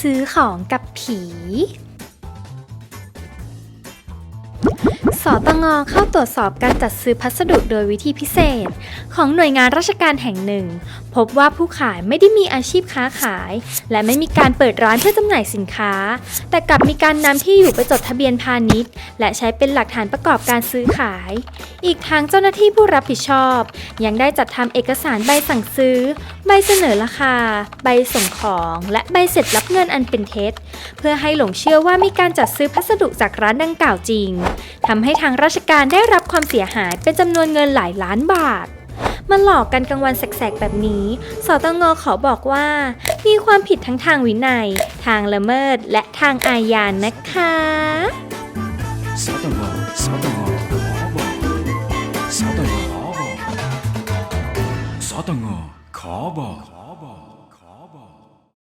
ซื้อของกับผี ตงเข้าตรวจสอบการจัดซื้อพัสดุโดยวิธีพิเศษ ของหน่วยงานราชการแห่งหนึ่ง พบว่าผู้ขายไม่ได้มีอาชีพค้าขาย และไม่มีการเปิดร้านเพื่อจำหน่ายสินค้า แต่กลับมีการนำที่อยู่ไปจดทะเบียนพาณิชย์ และใช้เป็นหลักฐานประกอบการซื้อขาย อีกทางเจ้าหน้าที่ผู้รับผิดชอบ ยังได้จัดทำเอกสารใบสั่งซื้อ ใบเสนอราคา ใบส่งของ และใบเสร็จรับเงินอันเป็นเท็จ เพื่อให้หลงเชื่อว่ามีการจัดซื้อพัสดุจากร้านดังกล่าวจริงทำให้ทางราชการได้รับความเสียหายเป็นจำนวนเงินหลายล้านบาท มาหลอกกันกลางวันแสกๆแบบนี้ สตงขอบอกว่า มีความผิดทั้งทางวินัย ทางละเมิด และทางอาญานะคะสตงสตงขอบอกสตงขอบอกสตงขอบอก